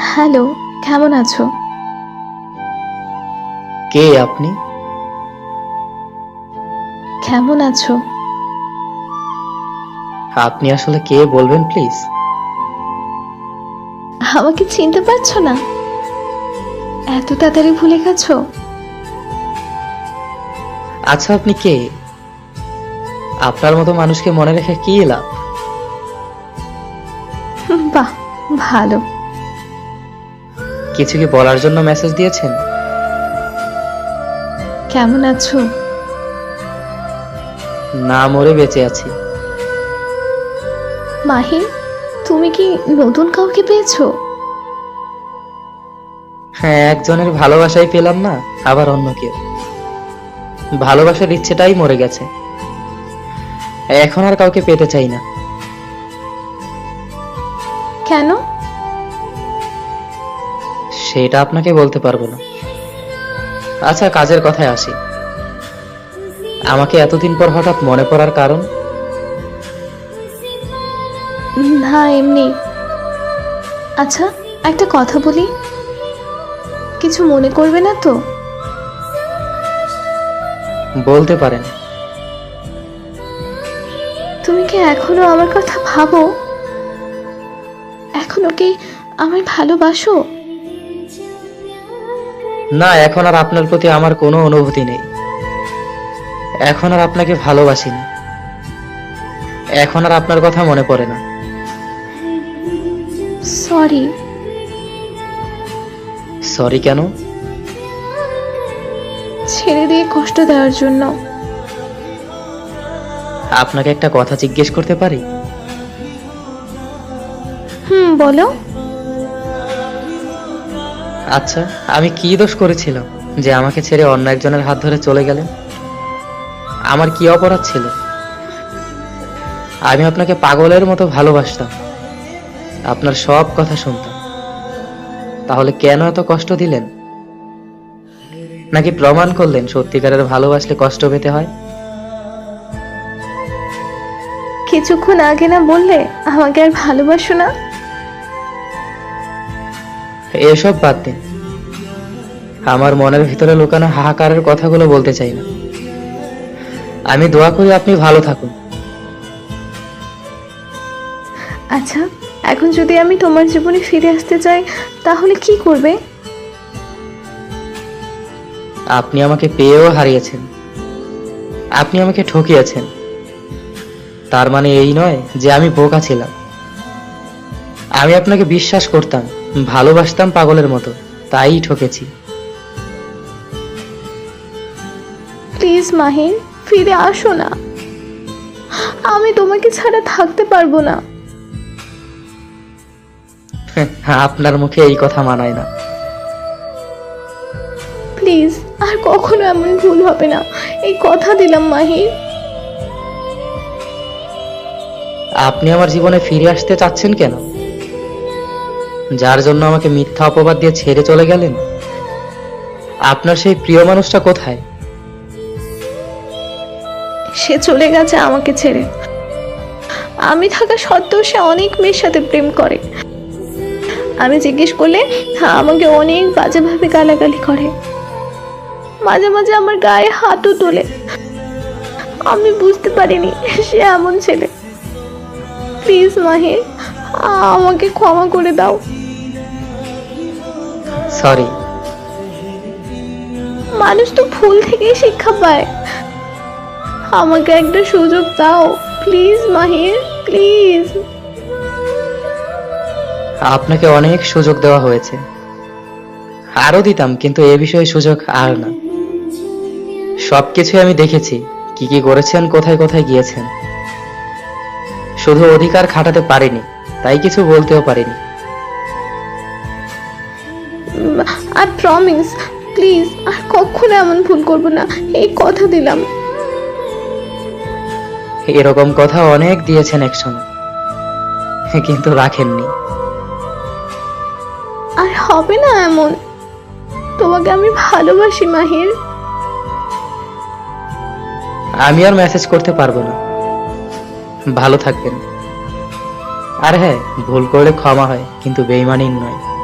Hello কেমন আছো? কে আপনি? কেমন আছো? আপনি আসলে কে বলবেন প্লিজ? আমাকে চিনতে পারছ না? এত তাড়াতাড়ি ভুলে গেছো? আচ্ছা আপনি কে? আপনার মতো মানুষকে মনে রেখে কি লাভ? বাহ ভালো। কিছু কি বলার জন্য মেসেজ দিয়েছেন? কেমন আছো? না মরে বেঁচে আছি। মাহি তুমি কি নতুন কাউকে পেয়েছ? হ্যাঁ একজনের ভালোবাসাই পেলাম না আবার অন্য কেউ। ভালোবাসার ইচ্ছেটাই মরে গেছে। এখন আর কাউকে পেতে চাই না। কেন? সেটা আপনাকে বলতে পারব না। আচ্ছা কাজের কথায় আসি। আমাকে এতদিন পর হঠাৎ মনে পড়ার কারণ? না এমনি। আচ্ছা একটা কথা বলি। কিছু মনে করবে না তো? বলতে পারেন। তুমি কি এখনও আমার কথা ভাবো? এখনও কি আমায় ভালোবাসো? না এখন আর আপনার প্রতি আমার কোনো অনুভূতি নেই। এখন আর আপনাকে ভালোবাসি না এখন আর আপনার কথা মনে পড়ে না। সরি। সরি কেন? ছেড়ে দিয়ে কষ্ট দেওয়ার জন্য। আপনাকে একটা কথা জিজ্ঞেস করতে পারি? হুম বলো। আচ্ছা আমি কি দোষ করেছিলাম যে আমাকে ছেড়ে অন্য একজনের হাত ধরে চলে গেলেন? আমার কি অপরাধ ছিল? আমি আপনাকে পাগলের মতো ভালোবাসতাম। আপনার সব কথা শুনতাম। তাহলে কেন এত কষ্ট দিলেন? নাকি প্রমাণ করলেন সত্যিকারের ভালোবাসলে কষ্ট পেতে হয়? কিছুক্ষণ আগে না বললে আমাকে আর ভালোবাসো না? এসব বাদ দিন আমার মনের ভিতরে লুকানো হাহাকারের কথাগুলো বলতে চাই না। আমি দোয়া করি আপনি ভালো থাকুন। আচ্ছা এখন যদি আমি তোমার জীবনে ফিরে আসতে চাই তাহলে কি করবে? আপনি আমাকে পেয়েও হারিয়েছেন। আপনি আমাকে ঠকিয়েছেন। তার মানে এই নয় যে আমি বোকা ছিলাম। আমি আপনাকে বিশ্বাস করতাম ভালোবাসতাম পাগলের মতো তাই ঠকেছি। প্লিজ মাহির ফিরে আসো না। আমি তোমাকে ছাড়া থাকতে পারব না। আপনার মুখে এই কথা মানায় না। প্লিজ আর কখনো এমন ভুল হবে না। এই কথা দিলাম মাহির আপনি আমার জীবনে ফিরে আসতে চাচ্ছেন কেন? যার জন্য আমাকে মিথ্যা অপবাদ দিয়ে ছেড়ে চলে গেলেন? আপনার সেই প্রিয় মানুষটা কোথায়? সে চলে গেছে আমাকে ছেড়ে। আমি থাকা সত্ত্বেও সে অনেক মেয়ের সাথে প্রেম করে। আমি জিজ্ঞেস করলে হ্যাঁ আমাকে অনেক বাজেভাবে গালাগালি করে। মাঝে মাঝে আমার গায়ে হাতও তোলে। আমি বুঝতে পারিনি সে এমন ছেলে। প্লিজ মাহে, আমাকে ক্ষমা করে দাও। সরি। মানুষ তো ভুল থেকেই শিক্ষা পায়। আমাকে একটা সুযোগ দাও প্লিজ মাহির প্লিজ। আপনাকে অনেক সুযোগ দেওয়া হয়েছে। আরও দিতাম কিন্তু এ বিষয়ে সুযোগ আর না। সবকিছু আমি দেখেছি কি কি করেছেন কোথায় কোথায় গিয়েছেন। শুধু অধিকার খাটাতে পারিনি তাই কিছু বলতেও পারিনি। আর প্রমিস প্লিজ আর কখনো এমন ভুল করব না। এই কথা দিলাম। এরকম কথা অনেক দিয়েছেন একসময় কিন্তু রাখেননি। আর হবে না এমন। তোমাকে আমি ভালোবাসি মাহির। আমি আর মেসেজ করতে পারব না। ভালো থাকবেন। আর হ্যাঁ ভুল করলে ক্ষমা হয় কিন্তু বেইমানির নয়।